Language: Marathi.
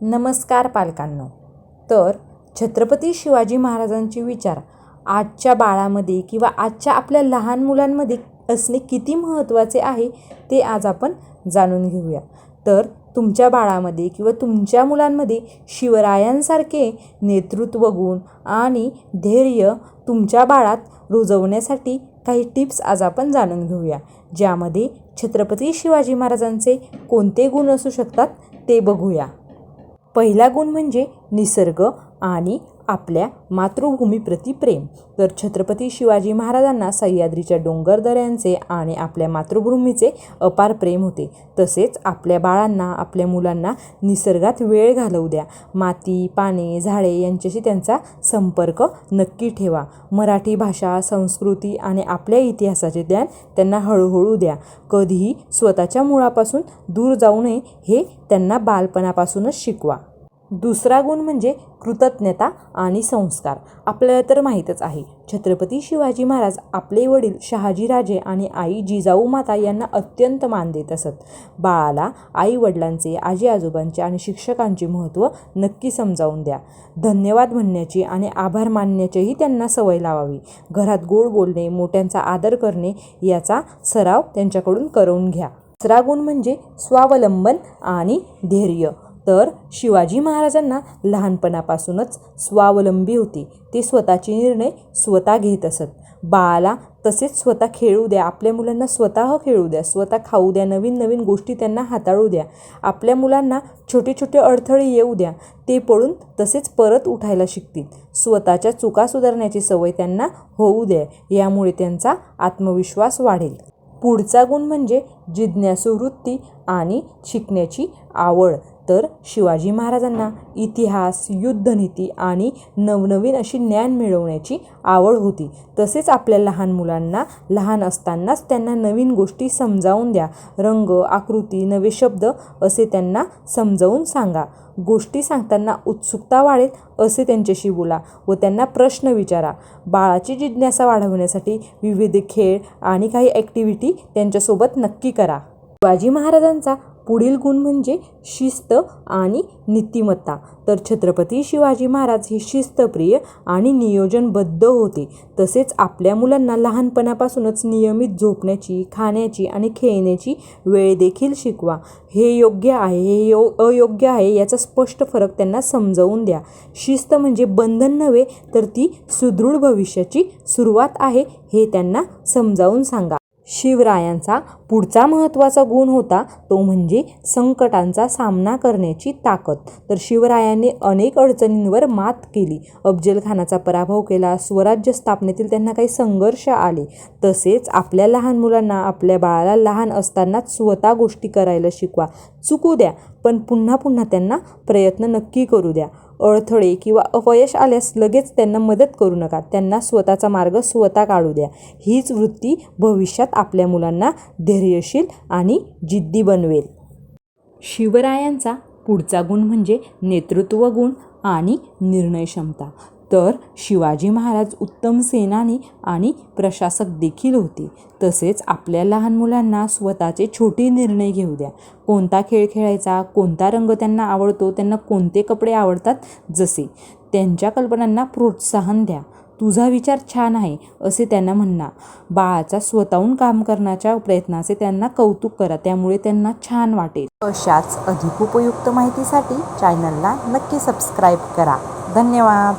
नमस्कार पालकांनो. तर छत्रपती शिवाजी महाराजांचे विचार आजच्या बाळामध्ये किंवा आजच्या आपल्या लहान मुलांमध्ये असणे किती महत्त्वाचे आहे ते आज आपण जाणून घेऊया. तर तुमच्या बाळामध्ये किंवा तुमच्या मुलांमध्ये शिवरायांसारखे नेतृत्व गुण आणि धैर्य तुमच्या बाळात रुजवण्यासाठी काही टिप्स आज आपण जाणून घेऊया. ज्यामध्ये छत्रपती शिवाजी महाराजांचे कोणते गुण असू शकतात ते बघूया. पहिला गुण म्हणजे निसर्ग आणि आपल्या मातृभूमीप्रती प्रेम. तर छत्रपती शिवाजी महाराजांना सह्याद्रीच्या डोंगरदऱ्यांचे आणि आपल्या मातृभूमीचे अपार प्रेम होते. तसेच आपल्या बाळांना आपल्या मुलांना निसर्गात वेळ घालवू द्या. माती पाने झाडे यांच्याशी त्यांचा संपर्क नक्की ठेवा. मराठी भाषा संस्कृती आणि आपल्या इतिहासाचे ज्ञान त्यांना हळूहळू द्या. कधीही स्वतःच्या मुळापासून दूर जाऊ नये हे त्यांना बालपणापासूनच शिकवा. दुसरा गुण म्हणजे कृतज्ञता आणि संस्कार. आपल्याला तर माहीतच आहे छत्रपती शिवाजी महाराज आपले वडील शहाजीराजे आणि आई जिजाऊ माता यांना अत्यंत मान देत असत. बाळाला आई वडिलांचे आजी आजोबांचे आणि शिक्षकांचे महत्त्व नक्की समजावून द्या. धन्यवाद म्हणण्याची आणि आभार मानण्याचीही त्यांना सवय लावावी. घरात गोड बोलणे मोठ्यांचा आदर करणे याचा सराव त्यांच्याकडून करून घ्या. तिसरा गुण म्हणजे स्वावलंबन आणि धैर्य. तर शिवाजी महाराजांना लहानपणापासूनच स्वावलंबी होती. ते स्वतःचे निर्णय स्वतः घेत असत. बाळाला तसेच स्वतः खेळू द्या आपल्या मुलांना स्वतः खेळू द्या स्वतः खाऊ द्या नवीन नवीन गोष्टी त्यांना हाताळू द्या आपल्या मुलांना छोटे छोटे अडथळे येऊ द्या ते पळून तसेच परत उठायला शिकतील. स्वतःच्या चुका सुधारण्याची सवय त्यांना होऊ द्या यामुळे त्यांचा आत्मविश्वास वाढेल. पुढचा गुण म्हणजे जिज्ञासुवृत्ती आणि शिकण्याची आवड. तर शिवाजी महाराजांना इतिहास युद्धनीती आणि नवनवीन अशी ज्ञान मिळवण्याची आवड होती. तसेच आपल्या लहान मुलांना लहान असतानाच त्यांना नवीन गोष्टी समजावून द्या. रंग आकृती नवे शब्द असे त्यांना समजावून सांगा. गोष्टी सांगताना उत्सुकता वाढेल असे त्यांच्याशी बोला व त्यांना प्रश्न विचारा. बाळाची जिज्ञासा वाढवण्यासाठी विविध खेळ आणि काही ॲक्टिव्हिटी त्यांच्यासोबत नक्की करा. शिवाजी महाराजांचा पुढील गुण म्हणजे शिस्त आणि नीतिमत्ता. तर छत्रपती शिवाजी महाराज हे शिस्तप्रिय आणि नियोजनबद्ध होते. तसेच आपल्या मुलांना लहानपणापासूनच नियमित झोपण्याची खाण्याची आणि खेळण्याची वेळ देखील शिकवा. हे योग्य आहे हे यो अयोग्य आहे याचा स्पष्ट फरक त्यांना समजावून द्या. शिस्त म्हणजे बंधन नव्हे तर ती सुदृढ भविष्याची सुरुवात आहे हे त्यांना समजावून सांगा. शिवरायांचा पुढचा महत्त्वाचा गुण होता तो म्हणजे संकटांचा सामना करण्याची ताकद. तर शिवरायांनी अनेक अडचणींवर मात केली. अफजलखानाचा पराभव केला स्वराज्य स्थापनेतील त्यांना काही संघर्ष आले. तसेच आपल्या लहान मुलांना आपल्या बाळाला लहान असतानाच स्वतः गोष्टी करायला शिकवा. चुकू द्या पण पुन्हा पुन्हा त्यांना प्रयत्न नक्की करू द्या. अडथळे किंवा अपयश आल्यास लगेच त्यांना मदत करू नका. त्यांना स्वतःचा मार्ग स्वतः काढू द्या. हीच वृत्ती भविष्यात आपल्या मुलांना धैर्यशील आणि जिद्दी बनवेल. शिवरायांचा पुढचा गुण म्हणजे नेतृत्व गुण आणि निर्णय क्षमता. तर शिवाजी महाराज उत्तम सेनानी आणि प्रशासक देखील होते. तसेच आपल्या लहान मुलांना स्वतःचे छोटे निर्णय घेऊ द्या. कोणता खेळ खेळायचा कोणता रंग त्यांना आवडतो त्यांना कोणते कपडे आवडतात जसे. त्यांच्या कल्पनांना प्रोत्साहन द्या. तुझा विचार छान आहे असे त्यांना म्हणा बाळाचा स्वतःहून काम करण्याच्या प्रयत्नाचे त्यांना कौतुक करा त्यामुळे त्यांना छान वाटेल. अशाच अधिक उपयुक्त माहितीसाठी चॅनलला नक्की सबस्क्राईब करा. धन्यवाद.